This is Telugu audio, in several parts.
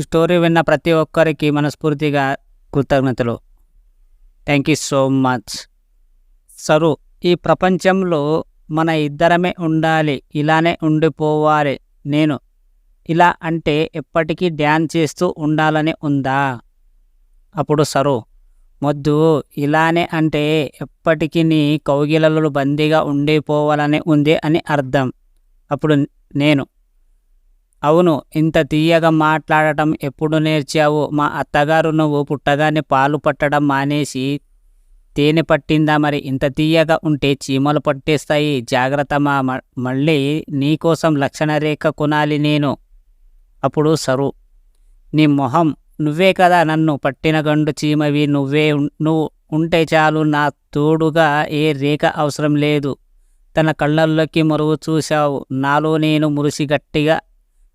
స్టోరీ విన్న ప్రతి ఒక్కరికి మనస్ఫూర్తిగా కృతజ్ఞతలు. Thank you so much sir ఈ ప్రపంచంలో మన ఇద్దరమే ఉండాలి ఇలానే ఉండిపోవాలి నేను. ఇలా అంటే ఎప్పటికీ డ్యాన్స్ చేస్తూ ఉండాలని ఉందా? అప్పుడు సరు మొద్దు ఇలానే అంటే ఎప్పటికీ నీ కౌగిలలో బందీగా ఉండిపోవాలని ఉంది అని అర్థం. అప్పుడు నేను అవును ఇంత తీయగా మాట్లాడటం ఎప్పుడు నేర్చావు? మా అత్తగారు నువ్వు పుట్టగానే పాలు పట్టడం మానేసి తేనె పట్టిందా మరి? ఇంత తీయగా ఉంటే చీమలు పట్టేస్తాయి. జాగ్రత్త మా మ- మళ్ళీ నీకోసం లక్షణ రేఖ కొనాలి నేను. అప్పుడు సరు. నీ మొహం నువ్వే కదా నన్ను పట్టిన గండు చీమవి. నువ్వే నువ్వు ఉంటే చాలు నా తోడుగా ఏ రేఖ అవసరం లేదు. తన కళ్ళల్లోకి మరుగు చూశావు. నాలో నేను మురిసి గట్టిగా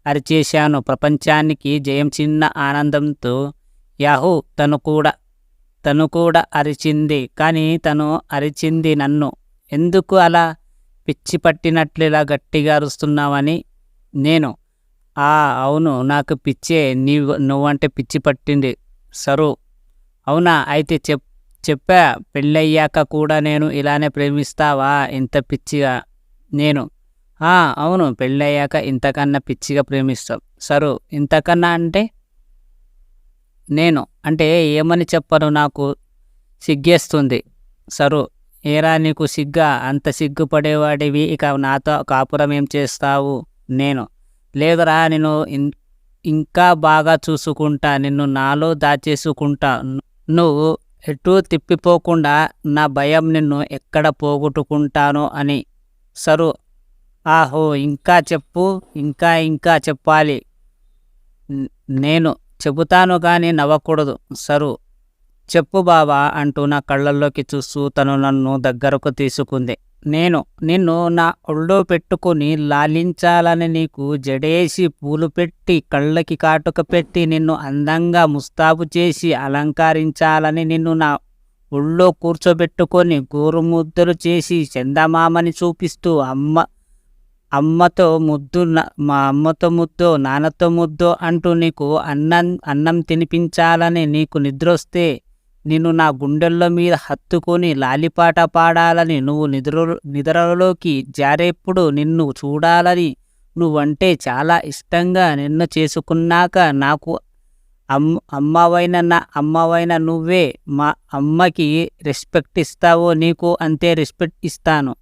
అరిచేశాను. ప్రపంచానికి జయం చిన్న ఆనందంతో యాహూ తను కూడా తను కూడా అరిచింది. కానీ తను అరిచింది నన్ను. ఎందుకు అలా పిచ్చి పట్టినట్లు ఇలా గట్టిగా అరుస్తున్నావని? నేను ఆ అవును నాకు పిచ్చే నీవు నువ్వంటే పిచ్చి పట్టింది సరు. అవునా? అయితే చెప్ చెప్పా పెళ్ళయ్యాక కూడా నేను ఇలానే ప్రేమిస్తావా? ఇంత పిచ్చిగా నేను అవును. పెళ్ళయ్యాక ఇంతకన్నా పిచ్చిగా ప్రేమిస్తాం సరు ఇంతకన్నా అంటే? నేను. అంటే ఏమని చెప్పను నాకు? సిగ్గేస్తుంది. సరు ఏరా నీకు సిగ్గా? అంత సిగ్గుపడేవాడివి. ఇక నాతో కాపురం ఏం చేస్తావు? నేను. లేదురా నేను ఇంకా బాగా చూసుకుంటా. నిన్ను నాలో దాచేసుకుంటా. నువ్వు ఎటూ తిప్పిపోకుండా నా భయం నిన్ను ఎక్కడ పోగొట్టుకుంటానో అని. సరు ఆహో ఇంకా చెప్పు ఇంకా ఇంకా చెప్పాలి. నేను చెబుతాను కానీ నవ్వకూడదు సరు. చెప్పు బావా అంటూ నా కళ్ళల్లోకి చూస్తూ తను నన్ను దగ్గరకు తీసుకుంది. నేను నిన్ను నా ఒళ్ళో పెట్టుకుని లాలించాలని నీకు జడేసి పూలు పెట్టి కళ్ళకి కాటుక పెట్టి నిన్ను అందంగా ముస్తాబు చేసి అలంకరించాలని నిన్ను నా ఒళ్ళో కూర్చోబెట్టుకొని గోరుముద్దలు చేసి చందమామని చూపిస్తూ అమ్మ అమ్మతో ముద్దు మా అమ్మతో ముద్దో నాన్నతో ముద్దో అంటూ నీకు అన్నం అన్నం తినిపించాలని నీకు నిద్రొస్తే నిన్ను నా గుండెల్లో మీద హత్తుకొని లాలిపాట పాడాలని నువ్వు నిద్ర నిద్రలోకి జారేప్పుడు నిన్ను చూడాలని నువ్వంటే చాలా ఇష్టంగా నిన్ను చేసుకున్నాక నాకు అమ్ అమ్మవైన నా అమ్మవైన నువ్వే మా అమ్మకి రెస్పెక్ట్ ఇస్తావో నీకు అంతే రెస్పెక్ట్ ఇస్తాను.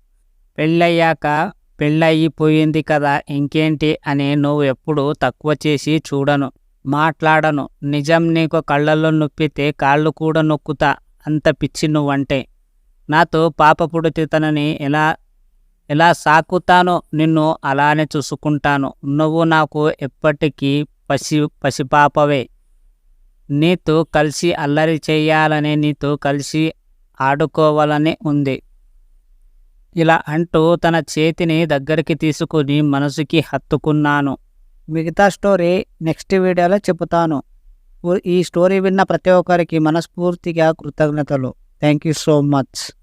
పెళ్ళయ్యాక పెళ్ళయిపోయింది కదా ఇంకేంటి అని నువ్వు ఎప్పుడు తక్కువ చేసి చూడను. మాట్లాడను. నిజం నీకు కళ్ళల్లో నొప్పితే కాళ్ళు కూడా నొక్కుతా. అంత పిచ్చి నువ్వంటే. నాతో పాప పుడితే తనని ఎలా ఎలా సాకుతానో నిన్ను అలానే చూసుకుంటాను. నువ్వు నాకు ఎప్పటికీ పసి పసిపాపవే. నీతో కలిసి అల్లరి చేయాలని నీతో కలిసి ఆడుకోవాలని ఉంది. ఇలా అంటూ తన చేతిని దగ్గరికి తీసుకుని మనసుకి హత్తుకున్నాను. మిగతా స్టోరీ నెక్స్ట్ వీడియోలో చెబుతాను. ఈ స్టోరీ విన్న ప్రతి ఒక్కరికి మనస్ఫూర్తిగా కృతజ్ఞతలు. Thank you so much.